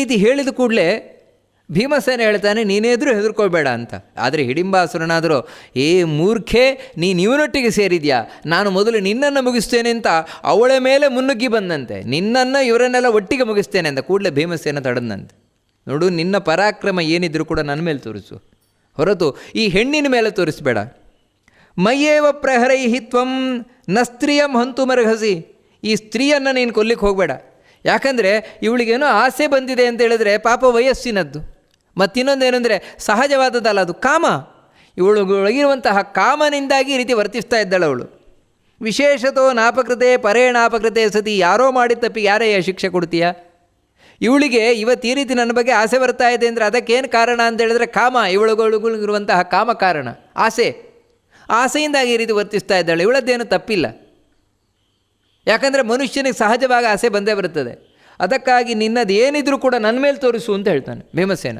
ರೀತಿ ಹೇಳಿದ ಕೂಡಲೇ ಭೀಮಸೇನ ಹೇಳ್ತಾನೆ ನೀನೇದ್ರೂ ಹೆದರ್ಕೋಬೇಡ ಅಂತ. ಆದರೆ ಹಿಡಿಂಬಾಸುರನಾದರೂ, ಏ ಮೂರ್ಖೆ ನೀನು ಇವನೊಟ್ಟಿಗೆ ಸೇರಿದ್ಯಾ? ನಾನು ಮೊದಲು ನಿನ್ನನ್ನು ಮುಗಿಸ್ತೇನೆ ಅಂತ ಅವಳ ಮೇಲೆ ಮುನ್ನುಗ್ಗಿ ಬಂದಂತೆ. ನಿನ್ನನ್ನು ಇವರನ್ನೆಲ್ಲ ಒಟ್ಟಿಗೆ ಮುಗಿಸ್ತೇನೆ ಅಂತ ಕೂಡಲೇ ಭೀಮಸೇನ ತಡದಂತೆ ನೋಡು, ನಿನ್ನ ಪರಾಕ್ರಮ ಏನಿದ್ರು ಕೂಡ ನನ್ನ ಮೇಲೆ ತೋರಿಸು. ಹೊರತು ಈ ಹೆಣ್ಣಿನ ಮೇಲೆ ತೋರಿಸ್ಬೇಡ. ಮೈಯೇವ ಪ್ರಹರೈಹಿ ತ್ವಂ, ನ ಸ್ತ್ರೀಯಂ ಹಂತು ಮರಘಸಿ. ಈ ಸ್ತ್ರೀಯನ್ನು ನೀನು ಕೊಲ್ಲಿಕ್ಕೆ ಹೋಗಬೇಡ. ಯಾಕಂದರೆ ಇವಳಿಗೇನೋ ಆಸೆ ಬಂದಿದೆ ಅಂತ ಹೇಳಿದ್ರೆ ಪಾಪ ವಯಸ್ಸಿನದ್ದು. ಮತ್ತಿನ್ನೊಂದೇನೆಂದರೆ ಸಹಜವಾದದ್ದಲ್ಲ ಅದು ಕಾಮ. ಇವಳು ಒಳಗಿರುವಂತಹ ಕಾಮನಿಂದಾಗಿ ಈ ರೀತಿ ವರ್ತಿಸ್ತಾ ಇದ್ದಾಳೆ ಅವಳು. ವಿಶೇಷತೋ ನಾಪಕೃತೆ ಪರೇಣಾಪಕೃತೆ ಸತಿ ಯಾರೋ ಮಾಡಿದ ತಪ್ಪಿ ಯಾರೇ ಶಿಕ್ಷೆ ಕೊಡ್ತೀಯಾ? ಇವಳಿಗೆ ಇವತ್ತು ಈ ರೀತಿ ನನ್ನ ಬಗ್ಗೆ ಆಸೆ ಬರ್ತಾ ಇದೆ ಅಂದರೆ ಅದಕ್ಕೇನು ಕಾರಣ ಅಂತ ಹೇಳಿದ್ರೆ ಕಾಮ, ಇವಳುಗಳಿಗಿರುವಂತಹ ಕಾಮ ಕಾರಣ, ಆಸೆ. ಆಸೆಯಿಂದಾಗಿ ಈ ರೀತಿ ವರ್ತಿಸ್ತಾ ಇದ್ದಾಳೆ. ಇವಳದ್ದೇನು ತಪ್ಪಿಲ್ಲ. ಯಾಕಂದರೆ ಮನುಷ್ಯನಿಗೆ ಸಹಜವಾಗಿ ಆಸೆ ಬಂದೇ ಬರುತ್ತದೆ. ಅದಕ್ಕಾಗಿ ನಿನ್ನದು ಏನಿದ್ರೂ ಕೂಡ ನನ್ನ ಮೇಲೆ ತೋರಿಸು ಅಂತ ಹೇಳ್ತಾನೆ ಭೀಮಸೇನ.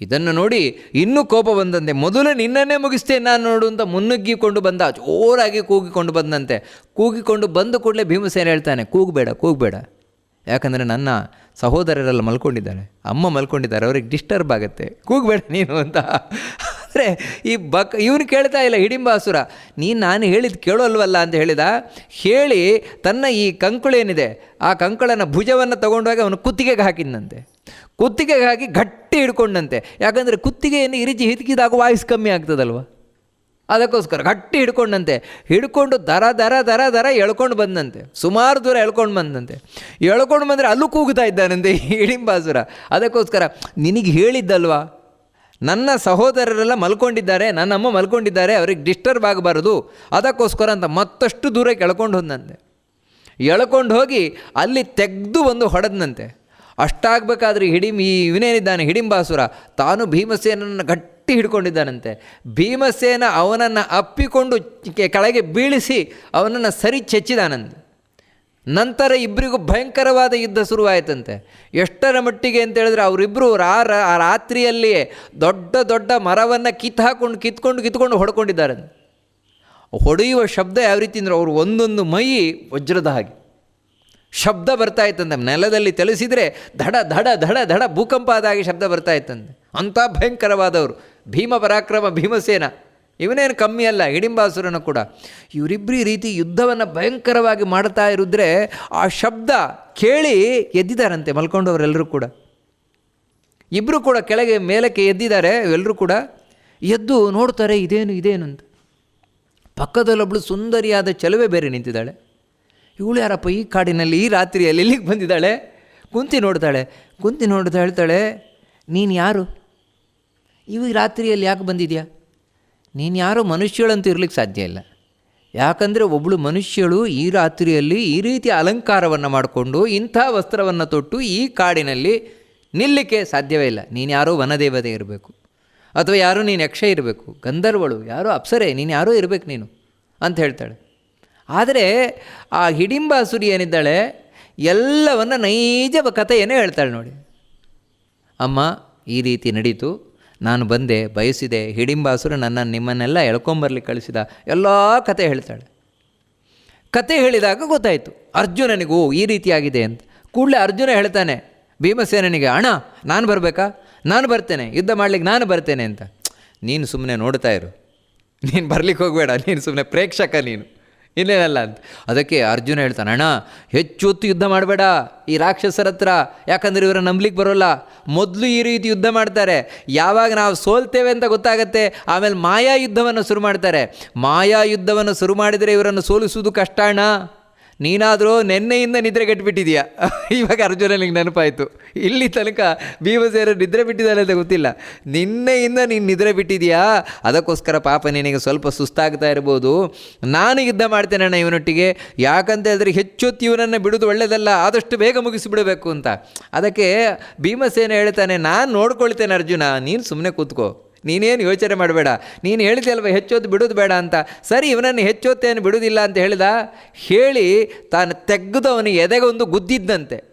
ಇದನ್ನು ನೋಡಿ ಇನ್ನೂ ಕೋಪ ಬಂದಂತೆ, ಮೊದಲು ನಿನ್ನನ್ನೇ ಮುಗಿಸ್ತೇನೆ ನಾನು ನೋಡು ಅಂತ ಮುನ್ನುಗ್ಗಿಕೊಂಡು ಬಂದ, ಜೋರಾಗಿ ಕೂಗಿಕೊಂಡು ಬಂದಂತೆ. ಕೂಗಿಕೊಂಡು ಬಂದ ಕೂಡಲೇ ಭೀಮಸೇನ ಹೇಳ್ತಾನೆ, ಕೂಗಬೇಡ ಕೂಗಬೇಡ. ಯಾಕಂದರೆ ನನ್ನ ಸಹೋದರರೆಲ್ಲ ಮಲ್ಕೊಂಡಿದ್ದಾರೆ, ಅಮ್ಮ ಮಲ್ಕೊಂಡಿದ್ದಾರೆ, ಅವ್ರಿಗೆ ಡಿಸ್ಟರ್ಬ್ ಆಗುತ್ತೆ. ಕೂಗಬೇಡ ನೀನು ಅಂತ ಅಂದರೆ ಈ ಬಕ್ ಇವನು ಕೇಳ್ತಾ ಇಲ್ಲ, ಹಿಡಿಂಬಾಸುರ, ನೀನು ನಾನು ಹೇಳಿದ್ದು ಕೇಳೋಲ್ವಲ್ಲ ಅಂತ ಹೇಳಿದ, ಹೇಳಿ ತನ್ನ ಈ ಕಂಕುಳೇನಿದೆ ಆ ಕಂಕಳನ ಭುಜವನ್ನು ತಗೊಂಡೋಗಿ ಅವನು ಕುತ್ತಿಗೆಗೆ ಹಾಕಿದಂತೆ ಕುತ್ತಿಗೆಗೆ ಹಾಕಿ ಗಟ್ಟಿ ಹಿಡ್ಕೊಂಡಂತೆ. ಯಾಕಂದರೆ ಕುತ್ತಿಗೆಯನ್ನು ಇರಿಜಿ ಹಿತಿಕಿದಾಗ ವಾಯ್ಸ್ ಕಮ್ಮಿ ಆಗ್ತದಲ್ವ? ಅದಕ್ಕೋಸ್ಕರ ಗಟ್ಟಿ ಹಿಡ್ಕೊಂಡಂತೆ. ಹಿಡ್ಕೊಂಡು ದರ ದರ ದರ ದರ ಎಳ್ಕೊಂಡು ಬಂದಂತೆ. ಸುಮಾರು ದೂರ ಎಳ್ಕೊಂಡು ಬಂದಂತೆ. ಎಳ್ಕೊಂಡು ಬಂದರೆ ಅಲ್ಲೂ ಕೂಗ್ತಾ ಇದ್ದಾನಂತೆ ಹಿಡಿಂಬಾಸುರ. ಅದಕ್ಕೋಸ್ಕರ, ನಿನಗೆ ಹೇಳಿದ್ದಲ್ವಾ? ನನ್ನ ಸಹೋದರರೆಲ್ಲ ಮಲ್ಕೊಂಡಿದ್ದಾರೆ ನನ್ನ ಅಮ್ಮ ಮಲ್ಕೊಂಡಿದ್ದಾರೆ, ಅವ್ರಿಗೆ ಡಿಸ್ಟರ್ಬ್ ಆಗಬಾರ್ದು, ಅದಕ್ಕೋಸ್ಕರ ಅಂತ ಮತ್ತಷ್ಟು ದೂರಕ್ಕೆ ಕೆಳ್ಕೊಂಡು ಹೋದಂತೆ ಎಳ್ಕೊಂಡು ಹೋಗಿ ಅಲ್ಲಿ ತೆಗೆದು ಒಂದು ಹೊಡೆದನಂತೆ. ಅಷ್ಟಾಗಬೇಕಾದ್ರೆ ಹಿಡಿಮ್ ಈ ಇವನೇನಿದ್ದಾನೆ ಹಿಡಿಂಬಾಸುರ, ತಾನು ಭೀಮಸೇನನ್ನು ಗಟ್ಟಿ ಹಿಡ್ಕೊಂಡಿದ್ದಾನಂತೆ. ಭೀಮಸೇನ ಅವನನ್ನು ಅಪ್ಪಿಕೊಂಡು ಕೆಳಗೆ ಬೀಳಿಸಿ ಅವನನ್ನು ಸರಿ ಚೆಚ್ಚಿದಾನಂತೆ. ನಂತರ ಇಬ್ಬರಿಗೂ ಭಯಂಕರವಾದ ಯುದ್ಧ ಶುರುವಾಯಿತಂತೆ. ಎಷ್ಟರ ಮಟ್ಟಿಗೆ ಅಂತ ಹೇಳಿದ್ರೆ ಅವರಿಬ್ಬರು ಆ ರಾತ್ರಿಯಲ್ಲಿಯೇ ದೊಡ್ಡ ದೊಡ್ಡ ಮರವನ್ನು ಕಿತ್ ಹಾಕೊಂಡು, ಕಿತ್ಕೊಂಡು ಕಿತ್ಕೊಂಡು ಹೊಡ್ಕೊಂಡಿದ್ದಾರೆ. ಹೊಡೆಯುವ ಶಬ್ದ ಯಾವ ರೀತಿ ಅಂದರೆ ಅವರು ಒಂದೊಂದು ಮೈ ವಜ್ರದ ಹಾಗೆ. ಶಬ್ದ ಬರ್ತಾ ಇತ್ತಂತೆ. ನೆಲದಲ್ಲಿ ತಲಿಸಿದರೆ ಧಡ ಧಡ ಧಡ ಧಡ ಭೂಕಂಪ ಆದ ಹಾಗೆ ಶಬ್ದ ಬರ್ತಾ ಇತ್ತಂತೆ. ಅಂಥ ಭಯಂಕರವಾದವರು. ಭೀಮ ಪರಾಕ್ರಮ, ಭೀಮಸೇನ. ಇವನೇನು ಕಮ್ಮಿ ಅಲ್ಲ, ಹಿಡಿಂಬಾಸುರನು ಕೂಡ. ಇವರಿಬ್ಬರಿ ರೀತಿ ಯುದ್ಧವನ್ನು ಭಯಂಕರವಾಗಿ ಮಾಡ್ತಾ ಇರಿದ್ರೆ ಆ ಶಬ್ದ ಕೇಳಿ ಎದ್ದಿದ್ದಾರಂತೆ ಮಲ್ಕೊಂಡವರೆಲ್ಲರೂ ಕೂಡ. ಇಬ್ಬರು ಕೂಡ ಕೆಳಗೆ ಮೇಲಕ್ಕೆ ಎದ್ದಿದ್ದಾರೆ ಎಲ್ಲರೂ ಕೂಡ ಎದ್ದು ನೋಡ್ತಾರೆ, ಇದೇನು ಇದೇನು ಅಂತ. ಪಕ್ಕದಲ್ಲೊಬ್ಬಳು ಸುಂದರಿಯಾದ ಚೆಲುವೆ ಬೇರೆ ನಿಂತಿದ್ದಾಳೆ. ಇವಳು ಯಾರಪ್ಪ ಈ ಕಾಡಿನಲ್ಲಿ, ಈ ರಾತ್ರಿಯಲ್ಲಿ ಇಲ್ಲಿಗೆ ಬಂದಿದ್ದಾಳೆ? ಕುಂತಿ ನೋಡ್ತಾಳೆ. ಕುಂತಿ ನೋಡ್ತಾ ಹೇಳ್ತಾಳೆ, ನೀನು ಯಾರು? ಇವು ರಾತ್ರಿಯಲ್ಲಿ ಯಾಕೆ ಬಂದಿದ್ಯಾ? ನೀನು ಯಾರೋ ಮನುಷ್ಯಳಂತೂ ಇರಲಿಕ್ಕೆ ಸಾಧ್ಯ ಇಲ್ಲ. ಯಾಕಂದರೆ ಒಬ್ಬಳು ಮನುಷ್ಯಳು ಈ ರಾತ್ರಿಯಲ್ಲಿ ಈ ರೀತಿ ಅಲಂಕಾರವನ್ನು ಮಾಡಿಕೊಂಡು ಇಂಥ ವಸ್ತ್ರವನ್ನು ತೊಟ್ಟು ಈ ಕಾಡಿನಲ್ಲಿ ನಿಲ್ಲಿಕ್ಕೆ ಸಾಧ್ಯವೇ ಇಲ್ಲ. ನೀನು ಯಾರೋ ವನದೇವತೆ ಇರಬೇಕು. ಅಥವಾ ಯಾರೋ ನೀನು ಯಕ್ಷ ಇರಬೇಕು, ಗಂಧರ್ವಳು, ಯಾರೋ ಅಪ್ಸರೆ, ನೀನು ಯಾರೋ ಇರಬೇಕು ನೀನು ಅಂತ ಹೇಳ್ತಾಳೆ. ಆದರೆ ಆ ಹಿಡಿಂಬಾಸುರಿ ಏನಿದ್ದಾಳೆ, ಎಲ್ಲವನ್ನು ನೈಜ ಕಥೆಯನ್ನೇ ಹೇಳ್ತಾಳೆ ನೋಡಿ. ಅಮ್ಮ, ಈ ರೀತಿ ನಡೀತು. ನಾನು ಬಂದೆ, ಬಯಸಿದೆ, ಹಿಡಿಂಬಾಸುರ ನನ್ನ ನಿಮ್ಮನ್ನೆಲ್ಲ ಎಳ್ಕೊಂಬರ್ಲಿಕ್ಕೆ ಕಳಿಸಿದ ಎಲ್ಲ ಕತೆ ಹೇಳ್ತಾಳೆ. ಕತೆ ಹೇಳಿದಾಗ ಗೊತ್ತಾಯಿತು, ಅರ್ಜುನನಿಗೂ ಈ ರೀತಿಯಾಗಿದೆ ಅಂತ. ಕೂಡಲೇ ಅರ್ಜುನ ಹೇಳ್ತಾನೆ, ಭೀಮಸೇನನಿಗೆ, ಅಣ್ಣ, ನಾನು ಬರಬೇಕಾ? ನಾನು ಬರ್ತೇನೆ, ಯುದ್ಧ ಮಾಡ್ಲಿಕ್ಕೆ ನಾನು ಬರ್ತೇನೆ ಅಂತ. ನೀನು ಸುಮ್ಮನೆ ನೋಡ್ತಾ ಇರು. ನೀನು ಬರ್ಲಿಕ್ಕೆ ಹೋಗಬೇಡ, ನೀನು ಸುಮ್ಮನೆ ಪ್ರೇಕ್ಷಕ ನೀನು. ಇನ್ನೇನಲ್ಲ ಅಂತ. ಅದಕ್ಕೆ ಅರ್ಜುನ ಹೇಳ್ತಾನೆ, ಅಣ್ಣ, ಹೆಚ್ಚು ಹೊತ್ತು ಯುದ್ಧ ಮಾಡಬೇಡ. ಈ ರಾಕ್ಷಸರ ಹತ್ರ ಯಾಕಂದ್ರೆ ಇವರ ನಂಬ್ಲಿಕ್ಕೆ ಬರೋಲ್ಲ. ಮೊದಲು ಈ ರೀತಿ ಯುದ್ಧ ಮಾಡ್ತಾರೆ. ಯಾವಾಗ ನಾವು ಸೋಲ್ತೇವೆ ಅಂತ ಗೊತ್ತಾಗತ್ತೆ. ಆಮೇಲೆ ಮಾಯಾ ಯುದ್ಧವನ್ನು ಶುರು ಮಾಡ್ತಾರೆ. ಮಾಯಾ ಯುದ್ಧವನ್ನು ಶುರು ಮಾಡಿದರೆ ಇವರನ್ನು ಸೋಲಿಸುವುದು ಕಷ್ಟ, ಅಣ್ಣ. ನೀನಾದರೂ ನಿನ್ನೆಯಿಂದ ನಿದ್ರೆ ಕೆಟ್ಬಿಟ್ಟಿದೀಯಾ. ಇವಾಗ ಅರ್ಜುನನಿಗೆ ನೆನಪಾಯಿತು. ಇಲ್ಲಿ ತನಕ ಭೀಮಸೇನ ನಿದ್ರೆ ಬಿಟ್ಟಿದ್ದಾನೆ ಅಂತ ಗೊತ್ತಿಲ್ಲ. ನಿನ್ನೆಯಿಂದ ನೀನು ನಿದ್ರೆ ಬಿಟ್ಟಿದೆಯಾ? ಅದಕ್ಕೋಸ್ಕರ ಪಾಪ ನಿನಗೆ ಸ್ವಲ್ಪ ಸುಸ್ತಾಗ್ತಾ ಇರ್ಬೋದು. ನಾನು ಯುದ್ಧ ಮಾಡ್ತೇನೆ ಅಣ್ಣ ಇವನೊಟ್ಟಿಗೆ. ಯಾಕಂತ ಹೇಳಿದ್ರೆ ಹೆಚ್ಚೊತ್ತು ಇವನನ್ನು ಬಿಡೋದು ಒಳ್ಳೆಯದಲ್ಲ ಆದಷ್ಟು ಬೇಗ ಮುಗಿಸಿಬಿಡಬೇಕು ಅಂತ. ಅದಕ್ಕೆ ಭೀಮಸೇನ ಹೇಳ್ತಾನೆ, ನಾನು ನೋಡ್ಕೊಳ್ತೇನೆ ಅರ್ಜುನ, ನೀನು ಸುಮ್ಮನೆ ಕೂತ್ಕೋ. ನೀನೇನು ಯೋಚನೆ ಮಾಡಬೇಡ. ನೀನು ಹೇಳಿದೆಲ್ವ ಹೆಚ್ಚೊತ್ತು ಬಿಡೋದು ಬೇಡ ಅಂತ. ಸರಿ, ಇವನನ್ನು ಹೆಚ್ಚೊತ್ತೇನು ಬಿಡುವುದಿಲ್ಲ ಅಂತ ಹೇಳಿದ? ಹೇಳಿ ತಾನು ತೆಗೆದು ಅವನ ಎದೆಗೆ ಒಂದು ಗುದ್ದಿದ್ದಂತೆ.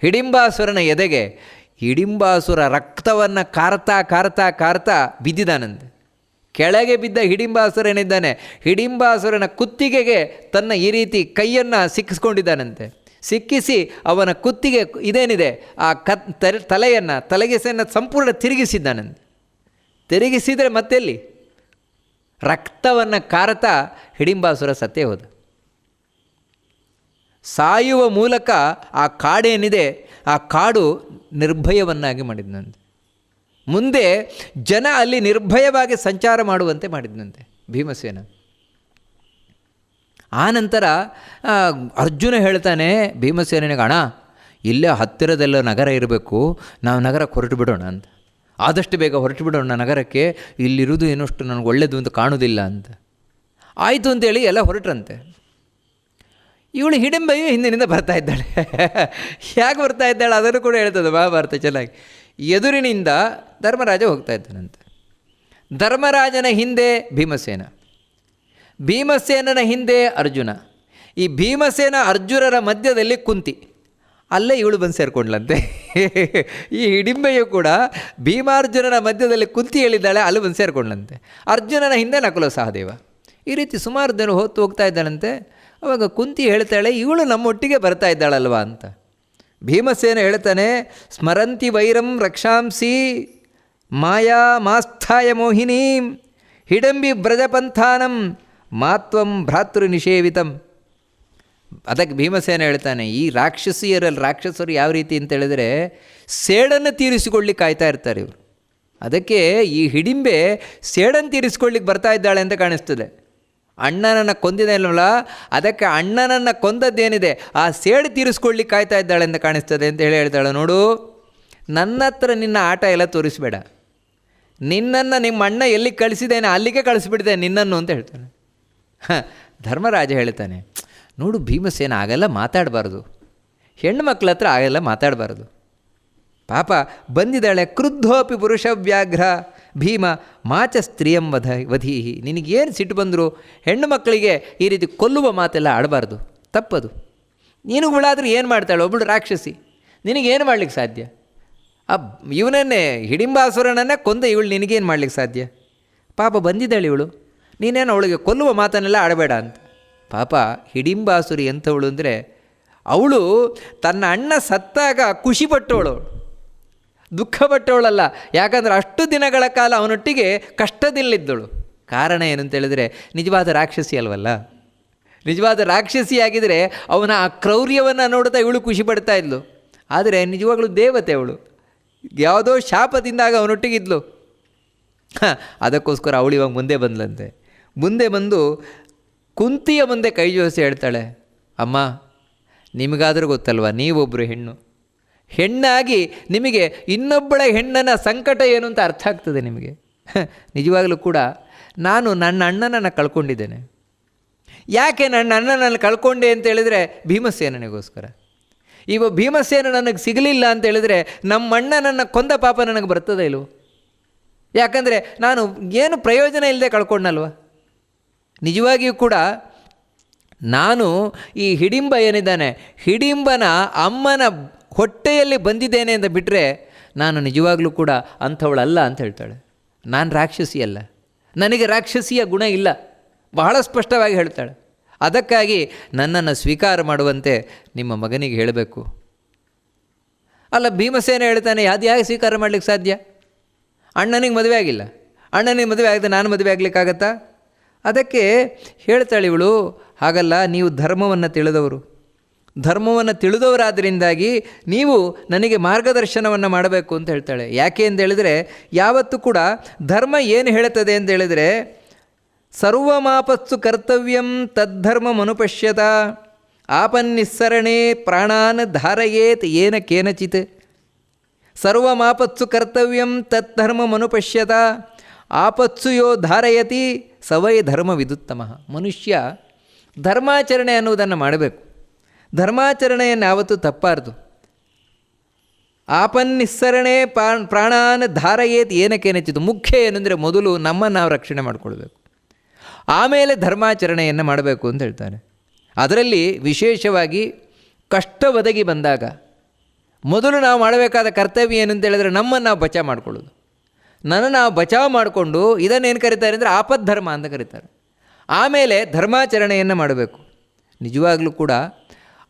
ಹಿಡಿಂಬಾಸುರನ ಎದೆಗೆ ಹಿಡಿಂಬಾಸುರ ರಕ್ತವನ್ನು ಕಾರ್ತಾ ಕಾರ್ತಾ ಕಾರ್ತಾ ಬಿದ್ದಿದ್ದಾನಂತೆ ಕೆಳಗೆ ಬಿದ್ದ ಹಿಡಿಂಬಾಸುರ ಏನಿದ್ದಾನೆ? ಹಿಡಿಂಬಾಸುರನ ಕುತ್ತಿಗೆಗೆ ತನ್ನ ಈ ರೀತಿ ಕೈಯನ್ನು ಸಿಕ್ಕಿಸ್ಕೊಂಡಿದ್ದಾನಂತೆ. ಸಿಕ್ಕಿಸಿ ಅವನ ಕುತ್ತಿಗೆ ಇದೇನಿದೆ? ಆ ಕತ್ ತಲೆ ತಲೆಯನ್ನು, ತಲೆಗೆಸೆಯನ್ನು ಸಂಪೂರ್ಣ ತಿರುಗಿಸಿದ್ದಾನಂತೆ. ತಿರುಗಿಸಿದರೆ ಮತ್ತೆಲ್ಲಿ ರಕ್ತವನ್ನು ಕಾರತ ಹಿಡಿಂಬಾಸುರ ಸತ್ತೇ ಹೋದ. ಸಾಯುವ ಮೂಲಕ ಆ ಕಾಡೇನಿದೆ, ಆ ಕಾಡು ನಿರ್ಭಯವನ್ನಾಗಿ ಮಾಡಿದ್ನಂತೆ. ಮುಂದೆ ಜನ ಅಲ್ಲಿ ನಿರ್ಭಯವಾಗಿ ಸಂಚಾರ ಮಾಡುವಂತೆ ಮಾಡಿದ್ನಂತೆ ಭೀಮಸೇನ. ಆ ನಂತರ ಅರ್ಜುನ ಹೇಳ್ತಾನೆ ಭೀಮಸೇನಿಗೆ ಅಣ್ಣ, ಇಲ್ಲೇ ಹತ್ತಿರದೆಲ್ಲ ನಗರ ಇರಬೇಕು, ನಾವು ನಗರ ಹೊರಟು ಬಿಡೋಣ ಅಂತ. ಆದಷ್ಟು ಬೇಗ ಹೊರಟು ಬಿಡೋಣ ನಗರಕ್ಕೆ, ಇಲ್ಲಿರುವುದು ಏನಷ್ಟು ನನಗೆ ಒಳ್ಳೆಯದು ಅಂತ ಕಾಣೋದಿಲ್ಲ ಅಂತ ಆಯಿತು ಅಂತೇಳಿ ಎಲ್ಲ ಹೊರಟ್ರಂತೆ. ಇವಳು ಹಿಡಿಂಬೆಯು ಹಿಂದಿನಿಂದ ಬರ್ತಾ ಇದ್ದಾಳೆ. ಹೇಗೆ ಬರ್ತಾ ಇದ್ದಾಳೆ ಅದನ್ನು ಕೂಡ ಹೇಳ್ತದೆ ಮಹಾಭಾರತ ಚೆನ್ನಾಗಿ. ಎದುರಿನಿಂದ ಧರ್ಮರಾಜ ಹೋಗ್ತಾ ಇದ್ದಾನಂತೆ. ಧರ್ಮರಾಜನ ಹಿಂದೆ ಭೀಮಸೇನ. ಭೀಮಸೇನನ ಹಿಂದೆ ಅರ್ಜುನ. ಈ ಭೀಮಸೇನ ಅರ್ಜುನರ ಮಧ್ಯದಲ್ಲಿ ಕುಂತಿ. ಅಲ್ಲೇ ಇವಳು ಬಂದು ಸೇರಿಕೊಂಡ್ಲಂತೆ ಈ ಹಿಡಿಂಬೆಯು ಕೂಡ ಭೀಮಾರ್ಜುನನ ಮಧ್ಯದಲ್ಲಿ ಕುಂತಿ ಹೇಳಿದ್ದಾಳೆ, ಅಲ್ಲಿ ಬಂದು ಸೇರಿಕೊಂಡ್ಲಂತೆ ಅರ್ಜುನನ ಹಿಂದೆ ನಕುಲ ಸಹದೇವ. ಈ ರೀತಿ ಸುಮಾರು ಜನ ಹೊತ್ತು ಹೋಗ್ತಾ ಇದ್ದಾಳಂತೆ. ಅವಾಗ ಕುಂತಿ ಹೇಳ್ತಾಳೆ, ಇವಳು ನಮ್ಮೊಟ್ಟಿಗೆ ಬರ್ತಾ ಇದ್ದಾಳಲ್ವಾ? ಅಂತ. ಭೀಮಸೇನ ಹೇಳ್ತಾನೆ, ಸ್ಮರಂತಿ ವೈರಂ ರಕ್ಷಾಂಸಿ ಮಾಯಾ ಮಾಸ್ಥಾಯ ಮೋಹಿನಿ ಹಿಡಂಬಿ ಬ್ರಜಪಂಥಾನಂ ಮಾತ್ವಂ ಭ್ರಾತೃ ನಿಷೇವಿತಂ. ಅದಕ್ಕೆ ಭೀಮಸೇನ ಹೇಳ್ತಾನೆ, ಈ ರಾಕ್ಷಸಿಯರಲ್ಲಿ ರಾಕ್ಷಸರು ಯಾವ ರೀತಿ ಅಂತ ಹೇಳಿದ್ರೆ ಸೇಡನ್ನು ತೀರಿಸಿಕೊಳ್ಳಿ ಕಾಯ್ತಾ ಇರ್ತಾರೆ ಇವರು. ಅದಕ್ಕೆ ಈ ಹಿಡಿಂಬೆ ಸೇಡನ್ನು ತೀರಿಸ್ಕೊಳ್ಳಿಕ್ಕೆ ಬರ್ತಾ ಇದ್ದಾಳೆ ಅಂತ ಕಾಣಿಸ್ತದೆ. ಅಣ್ಣನನ್ನು ಕೊಂದಿದೆ ಅಲ್ಲ ಅದಕ್ಕೆ ಅಣ್ಣನನ್ನು ಕೊಂದದ್ದೇನಿದೆ, ಆ ಸೇಡು ತೀರಿಸ್ಕೊಳ್ಳಿಕ್ಕೆ ಕಾಯ್ತಾ ಇದ್ದಾಳೆ ಅಂತ ಕಾಣಿಸ್ತದೆ ಅಂತ ಹೇಳಿ ಹೇಳ್ತಾಳೆ, ನೋಡು ನನ್ನ ಹತ್ರ ನಿನ್ನ ಆಟ ಎಲ್ಲ ತೋರಿಸ್ಬೇಡ. ನಿನ್ನನ್ನು ನಿಮ್ಮ ಅಣ್ಣ ಎಲ್ಲಿ ಕಳಿಸಿದ್ದೇನೆ ಅಲ್ಲಿಗೆ ಕಳಿಸ್ಬಿಡ್ದೆ ನಿನ್ನನ್ನು ಅಂತ ಹೇಳ್ತಾನೆ. ಧರ್ಮರಾಜ ಹೇಳ್ತಾನೆ ನೋಡು ಭೀಮಸೇನ ಆಗಲ್ಲ ಮಾತಾಡಬಾರ್ದು. ಹೆಣ್ಣು ಮಕ್ಕಳ ಹತ್ರ ಆಗಲ್ಲ ಮಾತಾಡಬಾರ್ದು. ಪಾಪ ಬಂದಿದ್ದಾಳೆ ಕ್ರುದ್ಧೋಪಿ ಪುರುಷ ವ್ಯಾಘ್ರ. ಭೀಮ, ಮಾಚ ಸ್ತ್ರೀಯಂ ವಧ, ವಧೀಹಿ. ನಿನಗೇನು ಸಿಟ್ಟು ಬಂದರು? ಹೆಣ್ಣು ಮಕ್ಕಳಿಗೆ ಈ ರೀತಿ ಕೊಲ್ಲುವ ಮಾತೆಲ್ಲ ಆಡಬಾರ್ದು. ತಪ್ಪದು. ನೀನುಗಳಾದರೂ ಏನು ಮಾಡ್ತಾಳೆ? ಒಬ್ಬಳು ರಾಕ್ಷಸಿ. ನಿನಗೇನು ಮಾಡ್ಲಿಕ್ಕೆ ಸಾಧ್ಯ? ಆ ಇವನನ್ನೇ, ಹಿಡಿಂಬಾಸುರನನ್ನೇ ಕೊಂದ ಇವಳು ನಿನಗೇನು ಮಾಡ್ಲಿಕ್ಕೆ ಸಾಧ್ಯ? ಪಾಪ ಬಂದಿದ್ದಾಳೆ ಇವಳು. ನೀನೇನು ಅವಳಿಗೆ ಕೊಲ್ಲುವ ಮಾತನ್ನೆಲ್ಲ ಆಡಬೇಡ ಅಂತ. ಪಾಪ ಹಿಡಿಂಬಾಸುರಿ ಎಂಥವಳು ಅಂದರೆ ಅವಳು ತನ್ನ ಅಣ್ಣ ಸತ್ತಾಗ ಖುಷಿಪಟ್ಟವಳು ದುಃಖಪಟ್ಟವಳಲ್ಲ ಯಾಕಂದರೆ ಅಷ್ಟು ದಿನಗಳ ಕಾಲ ಅವನೊಟ್ಟಿಗೆ ಕಷ್ಟದಲ್ಲಿದ್ದಳು. ಕಾರಣ ಏನು ಅಂತ ಹೇಳಿದ್ರೆ, ನಿಜವಾದ ರಾಕ್ಷಸಿ ಅಲ್ವಲ್ಲ? ನಿಜವಾದ ರಾಕ್ಷಸಿಯಾಗಿದ್ದರೆ ಅವನ ಆ ಕ್ರೌರ್ಯವನ್ನು ನೋಡ್ತಾ ಇವಳು ಖುಷಿ ಪಡ್ತಾ ಇದ್ಲು. ಆದರೆ ನಿಜವಾಗ್ಲೂ ದೇವತೆ ಅವಳು. ಯಾವುದೋ ಶಾಪದಿಂದಾಗ ಅವನೊಟ್ಟಿಗಿದ್ಲು. ಹಾಂ, ಅದಕ್ಕೋಸ್ಕರ ಅವಳು ಇವಾಗ ಮುಂದೆ ಬಂದ್ಲಂತೆ. ಮುಂದೆ ಬಂದು ಕುಂತಿಯ ಮುಂದೆ ಕೈ ಜೋಸಿ ಹೇಳ್ತಾಳೆ, ಅಮ್ಮ, ನಿಮಗಾದರೂ ಗೊತ್ತಲ್ವ ನೀವೊಬ್ಬರು ಹೆಣ್ಣು. ಹೆಣ್ಣಾಗಿ ನಿಮಗೆ ಇನ್ನೊಬ್ಬಳ ಹೆಣ್ಣನ ಸಂಕಟ ಏನು ಅಂತ ಅರ್ಥ ಆಗ್ತದೆ ನಿಮಗೆ? ನಿಜವಾಗಲೂ ಕೂಡ ನಾನು ನನ್ನ ಅಣ್ಣನನ್ನು ಕಳ್ಕೊಂಡಿದ್ದೇನೆ. ಯಾಕೆ ನನ್ನ ಅಣ್ಣನನ್ನು ಕಳ್ಕೊಂಡೆ ಅಂತ ಹೇಳಿದರೆ ಭೀಮಸೇನನಿಗೋಸ್ಕರ ಇವ ಭೀಮಸೇನ ನನಗೆ ಸಿಗಲಿಲ್ಲ ಅಂತ ಹೇಳಿದರೆ ನಮ್ಮ ಅಣ್ಣನನ್ನು ಕೊಂದ ಪಾಪ ನನಗೆ ಬರ್ತದೆ ಇಲ್ವೋ? ಯಾಕಂದರೆ ನಾನು ಏನು ಪ್ರಯೋಜನ ಇಲ್ಲದೆ ಕಳ್ಕೊಂಡಲ್ವ? ನಿಜವಾಗಿಯೂ ಕೂಡ ನಾನು ಈ ಹಿಡಿಂಬ ಏನಿದ್ದಾನೆ, ಹಿಡಿಂಬನ ಅಮ್ಮನ ಹೊಟ್ಟೆಯಲ್ಲಿ ಬಂದಿದ್ದೇನೆ ಅಂತ ಬಿಟ್ಟರೆ ನಾನು ನಿಜವಾಗಲೂ ಕೂಡ ಅಂಥವಳಲ್ಲ ಅಂತ ಹೇಳ್ತಾಳೆ. ನಾನು ರಾಕ್ಷಸಿ ಅಲ್ಲ ನನಗೆ ರಾಕ್ಷಸಿಯ ಗುಣ ಇಲ್ಲ. ಬಹಳ ಸ್ಪಷ್ಟವಾಗಿ ಹೇಳ್ತಾಳೆ. ಅದಕ್ಕಾಗಿ ನನ್ನನ್ನು ಸ್ವೀಕಾರ ಮಾಡುವಂತೆ ನಿಮ್ಮ ಮಗನಿಗೆ ಹೇಳಬೇಕು. ಅಲ್ಲ, ಭೀಮಸೇನ ಹೇಳ್ತಾನೆ ಅದು ಯಾಕೆ ಸ್ವೀಕಾರ ಮಾಡಲಿಕ್ಕೆ ಸಾಧ್ಯ? ಅಣ್ಣನಿಗೆ ಮದುವೆ ಆಗಿಲ್ಲ. ಅಣ್ಣನಿಗೆ ಮದುವೆ ಆಗದೆ ನಾನು ಮದುವೆ ಆಗಲಿಕ್ಕಾಗತ್ತಾ? ಅದಕ್ಕೆ ಹೇಳ್ತಾಳೆ ಇವಳು ಹಾಗಲ್ಲ, ನೀವು ಧರ್ಮವನ್ನು ತಿಳಿದವರು. ಧರ್ಮವನ್ನು ತಿಳಿದವರಾದ್ದರಿಂದಾಗಿ ನೀವು ನನಗೆ ಮಾರ್ಗದರ್ಶನವನ್ನು ಮಾಡಬೇಕು ಅಂತ ಹೇಳ್ತಾಳೆ. ಯಾಕೆ ಅಂತ ಹೇಳಿದರೆ, ಯಾವತ್ತೂ ಕೂಡ ಧರ್ಮ ಏನು ಹೇಳುತ್ತದೆ ಅಂತ ಹೇಳಿದರೆ, ಸರ್ವಮಾಪಸ್ಸು ಕರ್ತವ್ಯಂ ತದ್ಧರ್ಮ ಮನುಪಶ್ಯತ, ಆಪನ್ನಿಸ್ಸರಣೆ ಪ್ರಾಣಾನ್ ಧಾರಯೇತ್ ಏನ ಕೇನಚಿತ್. ಸರ್ವಮಾಪತ್ಸು ಕರ್ತವ್ಯಂ ತದ್ಧರ್ಮ ಮನುಪಶ್ಯತ ಆಪತ್ಸು ಯೋ ಧಾರಯತಿ ಸವೈ ಧರ್ಮ ವಿದುತ್ತಮ ಮನುಷ್ಯ ಧರ್ಮಾಚರಣೆ ಅನ್ನುವುದನ್ನು ಮಾಡಬೇಕು. ಧರ್ಮಾಚರಣೆಯನ್ನು ಯಾವತ್ತು ತಪ್ಪಾರ್ದು. ಆಪನ್ನಿಸ್ಸರಣೆ ಪಾ ಪ್ರಾಣಾನ್ ಧಾರಯೇತ್ ಏನಕ್ಕೇನಚ್ಚಿತು ಮುಖ್ಯ ಏನಂದರೆ ಮೊದಲು ನಮ್ಮನ್ನು ನಾವು ರಕ್ಷಣೆ ಮಾಡಿಕೊಳ್ಬೇಕು. ಆಮೇಲೆ ಧರ್ಮಾಚರಣೆಯನ್ನು ಮಾಡಬೇಕು ಅಂತ ಹೇಳ್ತಾರೆ. ಅದರಲ್ಲಿ ವಿಶೇಷವಾಗಿ ಕಷ್ಟ ಒದಗಿ ಬಂದಾಗ ಮೊದಲು ನಾವು ಮಾಡಬೇಕಾದ ಕರ್ತವ್ಯ ಏನು ಅಂತ ಹೇಳಿದ್ರೆ ನಮ್ಮನ್ನು ನಾವು ಬಚಾವ್ ಮಾಡ್ಕೊಳ್ಳೋದು. ನನ್ನ ನಾವು ಬಚಾವ್ ಮಾಡಿಕೊಂಡು ಇದನ್ನೇನು ಕರೀತಾರೆ ಅಂದರೆ ಆಪದ್ಧರ್ಮ ಅಂತ ಕರೀತಾರೆ. ಆಮೇಲೆ ಧರ್ಮಾಚರಣೆಯನ್ನು ಮಾಡಬೇಕು. ನಿಜವಾಗಲೂ ಕೂಡ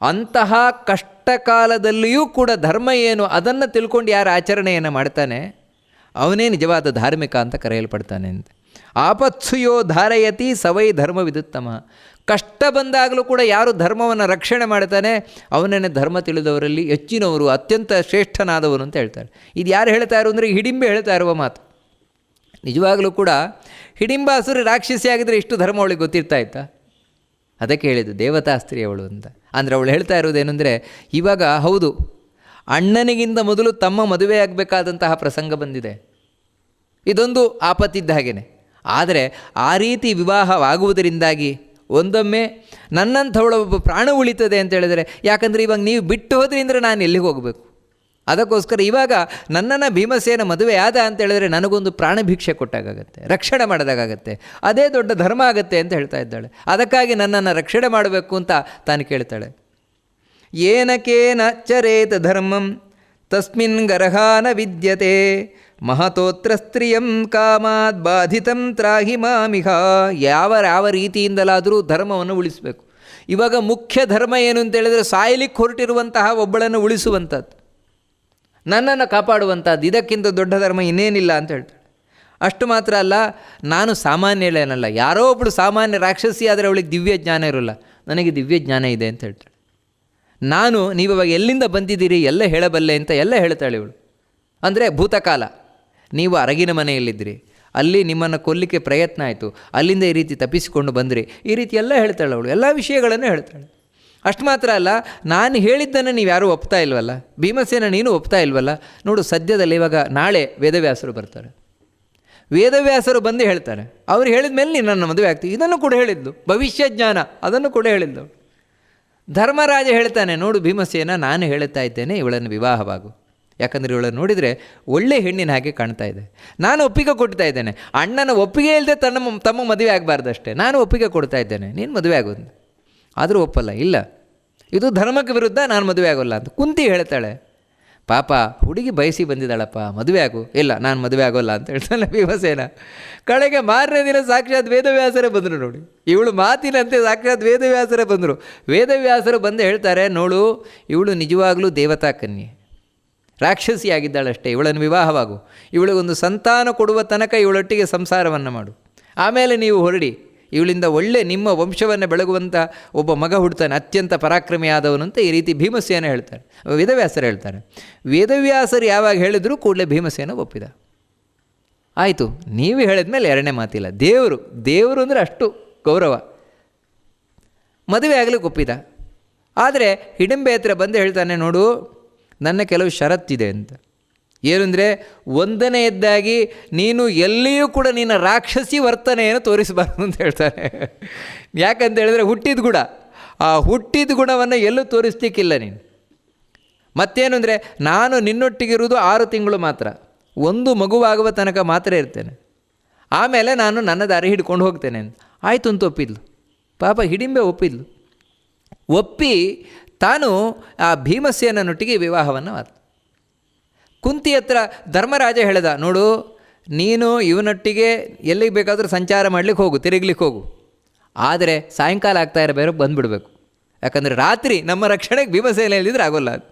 ಅಂತಹ ಕಷ್ಟ ಕಾಲದಲ್ಲಿಯೂ ಕೂಡ ಧರ್ಮ ಏನು ಅದನ್ನು ತಿಳ್ಕೊಂಡು ಯಾರು ಆಚರಣೆಯನ್ನು ಮಾಡ್ತಾನೆ, ಅವನೇ ನಿಜವಾದ ಧಾರ್ಮಿಕ ಅಂತ ಕರೆಯಲ್ಪಡ್ತಾನೆ ಅಂತ. ಆಪತ್ಸುಯೋ ಧಾರಯತಿ ಸವೈ ಧರ್ಮವಿದುತ್ತಮ ಕಷ್ಟ ಬಂದಾಗಲೂ ಕೂಡ ಯಾರು ಧರ್ಮವನ್ನು ರಕ್ಷಣೆ ಮಾಡ್ತಾನೆ, ಅವನನ್ನೇ ಧರ್ಮ ತಿಳಿದವರಲ್ಲಿ ಹೆಚ್ಚಿನವರು, ಅತ್ಯಂತ ಶ್ರೇಷ್ಠನಾದವನು ಅಂತ ಹೇಳ್ತಾರೆ. ಇದು ಯಾರು ಹೇಳ್ತಾ ಇರೋ ಅಂದರೆ ಹಿಡಿಂಬೆ ಹೇಳ್ತಾ ಇರುವ ಮಾತು. ನಿಜವಾಗಲೂ ಕೂಡ ಹಿಡಿಂಬಾಸುರಿ ರಾಕ್ಷಸಿ ಆಗಿದ್ದರೆ ಇಷ್ಟು ಧರ್ಮ ಅವಳಿಗೆ ಗೊತ್ತಿರ್ತಾ ಇತ್ತಾ? ಅದಕ್ಕೆ ಹೇಳಿದ್ದು ದೇವತಾಸ್ತ್ರೀ ಅವಳು ಅಂತ. ಅಂದರೆ ಅವಳು ಹೇಳ್ತಾ ಇರೋದೇನೆಂದರೆ, ಇವಾಗ ಹೌದು, ಅಣ್ಣನಿಗಿಂತ ಮೊದಲು ತಮ್ಮ ಮದುವೆ ಆಗಬೇಕಾದಂತಹ ಪ್ರಸಂಗ ಬಂದಿದೆ. ಇದೊಂದು ಆಪತ್ತಿದ್ದ ಹಾಗೇನೆ. ಆದರೆ ಆ ರೀತಿ ವಿವಾಹವಾಗುವುದರಿಂದಾಗಿ ಒಂದೊಮ್ಮೆ ನನ್ನಂಥವಳ ಒಬ್ಬ ಪ್ರಾಣ ಉಳಿತದೆ ಅಂತ ಹೇಳಿದರೆ, ಯಾಕಂದರೆ ಇವಾಗ ನೀವು ಬಿಟ್ಟು ಹೋದ್ರಿಂದ ನಾನು ಎಲ್ಲಿಗೆ ಹೋಗಬೇಕು? ಅದಕ್ಕೋಸ್ಕರ ಇವಾಗ ನನ್ನನ್ನು ಭೀಮಸೇನ ಮದುವೆ ಆದ ಅಂತ ಹೇಳಿದ್ರೆ ನನಗೊಂದು ಪ್ರಾಣ ಭಿಕ್ಷೆ ಕೊಟ್ಟಾಗತ್ತೆ, ರಕ್ಷಣೆ ಮಾಡಿದಾಗತ್ತೆ, ಅದೇ ದೊಡ್ಡ ಧರ್ಮ ಆಗತ್ತೆ ಅಂತ ಹೇಳ್ತಾ ಇದ್ದಾಳೆ. ಅದಕ್ಕಾಗಿ ನನ್ನನ್ನು ರಕ್ಷಣೆ ಮಾಡಬೇಕು ಅಂತ ತಾನು ಕೇಳ್ತಾಳೆ. ಏನಕೇನ ಚರೇತ ಧರ್ಮಂ ತಸ್ಮಿನ್ ಗರ್ಹಾನ ವಿದ್ಯತೆ ಮಹತೋತ್ರ ಸ್ತ್ರೀಯಂ ಕಾಮಾತ್ ಬಾಧಿತಂ ತ್ರಾಹಿ ಮಾಮಿಹ ಯಾವ ಯಾವ ರೀತಿಯಿಂದಲಾದರೂ ಧರ್ಮವನ್ನು ಉಳಿಸಬೇಕು. ಇವಾಗ ಮುಖ್ಯ ಧರ್ಮ ಏನು ಅಂತ ಹೇಳಿದರೆ ಸಾಯಲಿಕ್ಕೆ ಹೊರಟಿರುವಂತಹ ಒಬ್ಬಳನ್ನು ಉಳಿಸುವಂಥದ್ದು. ನನ್ನನ್ನು ಕಾಪಾಡುವಂಥದ್ದು. ಇದಕ್ಕಿಂತ ದೊಡ್ಡ ಧರ್ಮ ಇನ್ನೇನಿಲ್ಲ ಅಂತ ಹೇಳ್ತಾಳೆ. ಅಷ್ಟು ಮಾತ್ರ ಅಲ್ಲ, ನಾನು ಸಾಮಾನ್ಯಳೇನಲ್ಲ ಯಾರೋ ಒಬ್ಬಳು ಸಾಮಾನ್ಯ ರಾಕ್ಷಸಿ ಆದರೆ ಅವಳಿಗೆ ದಿವ್ಯ ಜ್ಞಾನ ಇರೋಲ್ಲ. ನನಗೆ ದಿವ್ಯ ಜ್ಞಾನ ಇದೆ ಅಂತ ಹೇಳ್ತಾಳೆ. ನಾನು ನೀವು ಇವಾಗ ಎಲ್ಲಿಂದ ಬಂದಿದ್ದೀರಿ, ಎಲ್ಲ ಹೇಳಬಲ್ಲೆ ಅಂತ ಎಲ್ಲ ಹೇಳ್ತಾಳೆ ಇವಳು. ಅಂದರೆ ಭೂತಕಾಲ. ನೀವು ಅರಗಿನ ಮನೆಯಲ್ಲಿದ್ದಿರಿ. ಅಲ್ಲಿ ನಿಮ್ಮನ್ನು ಕೊಲ್ಲಿಕ್ಕೆ ಪ್ರಯತ್ನ ಆಯಿತು. ಅಲ್ಲಿಂದ ಈ ರೀತಿ ತಪ್ಪಿಸಿಕೊಂಡು ಬಂದಿರಿ. ಈ ರೀತಿ ಎಲ್ಲ ಹೇಳ್ತಾಳೆ ಅವಳು. ಎಲ್ಲ ವಿಷಯಗಳನ್ನು ಹೇಳ್ತಾಳೆ. ಅಷ್ಟು ಮಾತ್ರ ಅಲ್ಲ, ನಾನು ಹೇಳಿದ್ದನ್ನು ನೀವು ಯಾರೂ ಒಪ್ತಾ ಇಲ್ವಲ್ಲ? ಭೀಮಸೇನ ನೀನು ಒಪ್ತಾ ಇಲ್ವಲ್ಲ? ನೋಡು, ಸದ್ಯದಲ್ಲಿ ಇವಾಗ ನಾಳೆ ವೇದವ್ಯಾಸರು ಬರ್ತಾರೆ. ವೇದವ್ಯಾಸರು ಬಂದು ಹೇಳ್ತಾರೆ. ಅವ್ರು ಹೇಳಿದ ಮೇಲೆ ನೀನು ನನ್ನ ಮದುವೆ ಆಗ್ತೀವಿ ಇದನ್ನು ಕೂಡ ಹೇಳಿದ್ದು ಭವಿಷ್ಯ ಜ್ಞಾನ ಅದನ್ನು ಕೂಡ ಹೇಳಿದ್ದು ಧರ್ಮರಾಜ ಹೇಳ್ತಾನೆ, ನೋಡು ಭೀಮಸೇನ, ನಾನು ಹೇಳ್ತಾ ಇದ್ದೇನೆ, ಇವಳನ್ನು ವಿವಾಹವಾಗು. ಯಾಕಂದರೆ ಇವಳನ್ನು ನೋಡಿದರೆ ಒಳ್ಳೆ ಹೆಣ್ಣಿನ ಹಾಗೆ ಕಾಣ್ತಾ ಇದೆ. ನಾನು ಒಪ್ಪಿಗೆ ಕೊಡ್ತಾ ಇದ್ದೇನೆ. ಅಣ್ಣನ ಒಪ್ಪಿಗೆ ಇಲ್ಲದೆ ತನ್ನ ತಮ್ಮ ಮದುವೆ ಆಗಬಾರ್ದಷ್ಟೇ. ನಾನು ಒಪ್ಪಿಗೆ ಕೊಡ್ತಾ ಇದ್ದೇನೆ. ನೀನು ಮದುವೆ ಆಗೋದು ಆದರೂ ಒಪ್ಪಲ್ಲ. ಇಲ್ಲ. ಇದು ಧರ್ಮಕ್ಕೆ ವಿರುದ್ಧ ನಾನು ಮದುವೆ ಆಗೋಲ್ಲ ಅಂತ ಕುಂತಿ ಹೇಳ್ತಾಳೆ. ಪಾಪ ಹುಡುಗಿ ಬಯಸಿ ಬಂದಿದ್ದಾಳಪ್ಪ, ಮದುವೆ ಆಗು. ಇಲ್ಲ, ನಾನು ಮದುವೆ ಆಗೋಲ್ಲ ಅಂತ ಹೇಳ್ತಾನೆ ಭೀಮಸೇನ. ಕಡೆಗೆ ಮಾರನೇ ದಿನ ಸಾಕ್ಷಾತ್ ವೇದವ್ಯಾಸರೇ ಬಂದರು ನೋಡಿ. ಇವಳು ಮಾತಿನಂತೆ ಸಾಕ್ಷಾತ್ ವೇದವ್ಯಾಸರೇ ಬಂದರು. ವೇದವ್ಯಾಸರು ಬಂದು ಹೇಳ್ತಾರೆ, ನೋಡು, ಇವಳು ನಿಜವಾಗಲೂ ದೇವತಾ ಕನ್ಯೆ. ರಾಕ್ಷಸಿಯಾಗಿದ್ದಾಳಷ್ಟೇ ಇವಳನ್ನು ವಿವಾಹವಾಗು. ಇವಳಿಗೊಂದು ಸಂತಾನ ಕೊಡುವ ತನಕ ಇವಳೊಟ್ಟಿಗೆ ಸಂಸಾರವನ್ನು ಮಾಡು. ಆಮೇಲೆ ನೀವು ಹೊರಡಿ. ಇವಳಿಂದ ಒಳ್ಳೆ ನಿಮ್ಮ ವಂಶವನ್ನು ಬೆಳಗುವಂಥ ಒಬ್ಬ ಮಗ ಹುಡ್ತಾನೆ, ಅತ್ಯಂತ ಪರಾಕ್ರಮಿಯಾದವನು ಅಂತ ಈ ರೀತಿ ಭೀಮಸೇನ ಹೇಳ್ತಾರೆ ವೇದವ್ಯಾಸರು ಹೇಳ್ತಾರೆ. ವೇದವ್ಯಾಸರು ಯಾವಾಗ ಹೇಳಿದರೂ ಕೂಡಲೇ ಭೀಮಸೇನ ಒಪ್ಪಿದ. ಆಯಿತು, ನೀವು ಹೇಳಿದ ಮೇಲೆ ಎರಡನೇ ಮಾತಿಲ್ಲ. ದೇವರು ದೇವರು ಅಂದರೆ ಅಷ್ಟು ಗೌರವ. ಮದುವೆ ಆಗಲಿಕ್ಕೆ ಒಪ್ಪಿದ. ಆದರೆ ಹಿಡಿಂಬೆ ಹತ್ರ ಬಂದು ಹೇಳ್ತಾನೆ, ನೋಡು, ನನ್ನ ಕೆಲವು ಷರತ್ತಿದೆ ಅಂತ. ಏನಂದರೆ ಒಂದನೆಯದ್ದಾಗಿ ನೀನು ಎಲ್ಲಿಯೂ ಕೂಡ ನಿನ್ನ ರಾಕ್ಷಸಿ ವರ್ತನೆಯನ್ನು ತೋರಿಸಬಾರ್ದು ಅಂತ ಹೇಳ್ತಾನೆ. ಯಾಕಂತ ಹೇಳಿದ್ರೆ ಹುಟ್ಟಿದ ಗುಣ. ಆ ಹುಟ್ಟಿದ ಗುಣವನ್ನು ಎಲ್ಲೂ ತೋರಿಸ್ಲಿಕ್ಕಿಲ್ಲ ನೀನು. ಮತ್ತೇನು ಅಂದರೆ, ನಾನು ನಿನ್ನೊಟ್ಟಿಗಿರುವುದು ಆರು ತಿಂಗಳು ಮಾತ್ರ. ಒಂದು ಮಗುವಾಗುವ ತನಕ ಮಾತ್ರ ಇರ್ತೇನೆ. ಆಮೇಲೆ ನಾನು ನನ್ನ ದಾರಿ ಹಿಡ್ಕೊಂಡು ಹೋಗ್ತೇನೆ. ಅಂತ ಆಯಿತು ಅಂತ ಒಪ್ಪಿದ್ಲು. ಪಾಪ ಹಿಡಿಂಬೆ ಒಪ್ಪಿದ್ಲು. ಒಪ್ಪಿ ತಾನು ಆ ಭೀಮಸೇನನೊಟ್ಟಿಗೆ ವಿವಾಹವನ್ನು ಮಾತು ಕುಂತಿ ಹತ್ರ ಧರ್ಮರಾಜ ಹೇಳ್ದ, ನೋಡು, ನೀನು ಇವನೊಟ್ಟಿಗೆ ಎಲ್ಲಿಗೆ ಬೇಕಾದರೂ ಸಂಚಾರ ಮಾಡಲಿಕ್ಕೆ ಹೋಗು ತಿರುಗ್ಲಿಕ್ಕೆ ಹೋಗು. ಆದರೆ ಸಾಯಂಕಾಲ ಆಗ್ತಾ ಇರಬೇಕು ಬಂದುಬಿಡಬೇಕು. ಯಾಕಂದರೆ ರಾತ್ರಿ ನಮ್ಮ ರಕ್ಷಣೆಗೆ ಭೀಮಸೇನ ಹೇಳಿದ್ರೆ ಆಗೋಲ್ಲ ಅದು.